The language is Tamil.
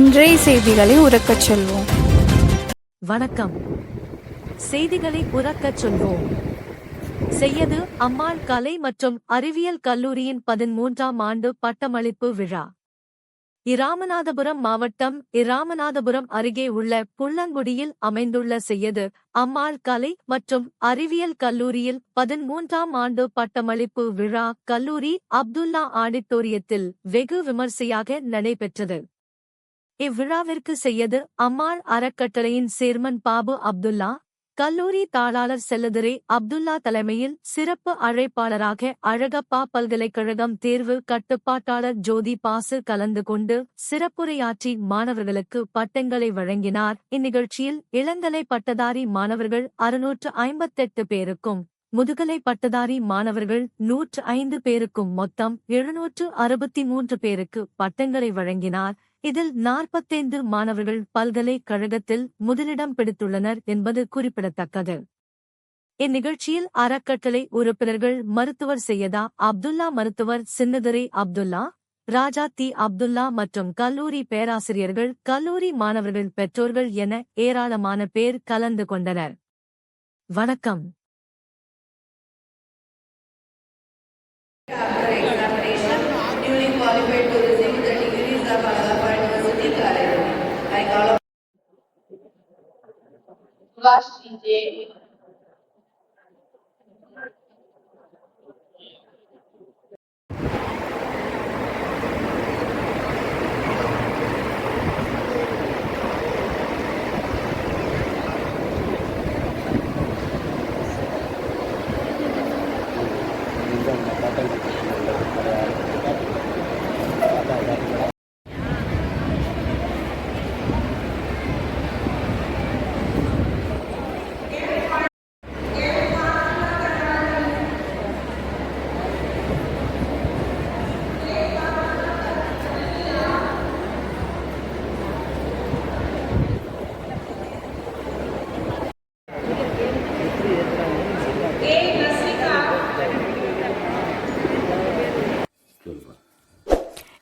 இன்றைய செய்திகளை உறக்கச் சொல்வோம். வணக்கம். செய்திகளை உறக்கச் சொல்வோம். செய்யது அம்மாள் கலை மற்றும் அறிவியல் கல்லூரியின் பதிமூன்றாம் ஆண்டு பட்டமளிப்பு விழா. இராமநாதபுரம் மாவட்டம் இராமநாதபுரம் அருகே உள்ள புள்ளங்குடியில் அமைந்துள்ள செய்யது அம்மாள் கலை மற்றும் அறிவியல் கல்லூரியில் பதிமூன்றாம் ஆண்டு பட்டமளிப்பு விழா கல்லூரி அப்துல்லா ஆடிட்டோரியத்தில் வெகு விமர்சையாக நடைபெற்றது. இவ்விழாவிற்கு செய்யது அம்மாள் அறக்கட்டளையின் சேர்மன் பாபு அப்துல்லா கல்லூரி தாளாளர் செல்லதுரை அப்துல்லா தலைமையில் சிறப்பு அழைப்பாளராக அழகப்பா பல்கலைக்கழகம் தேர்வு கட்டுப்பாட்டாளர் ஜோதி பாசு கலந்து கொண்டு சிறப்புரையாற்றி மாணவர்களுக்கு பட்டங்களை வழங்கினார். இந்நிகழ்ச்சியில் இளங்கலை பட்டதாரி மாணவர்கள் அறுநூற்று ஐம்பத்தெட்டு பேருக்கும் முதுகலை பட்டதாரி மாணவர்கள் நூற்று ஐந்து பேருக்கும் மொத்தம் எழுநூற்று அறுபத்தி மூன்று பேருக்கு பட்டங்களை வழங்கினார். இதில் நாற்பத்தைந்து மாணவர்கள் பல்கலைக்கழகத்தில் முதலிடம் பிடித்துள்ளனர் என்பது குறிப்பிடத்தக்கது. இந்நிகழ்ச்சியில் அறக்கட்டளை உறுப்பினர்கள் மருத்துவர் செய்யதா அப்துல்லா மருத்துவர் சின்னதுரை அப்துல்லா ராஜா தி அப்துல்லா மற்றும் கல்லூரி பேராசிரியர்கள் கல்லூரி மாணவர்கள் பெற்றோர்கள் என ஏராளமான பேர் கலந்து கொண்டனர். வணக்கம். Qualified to receive Wasz idzie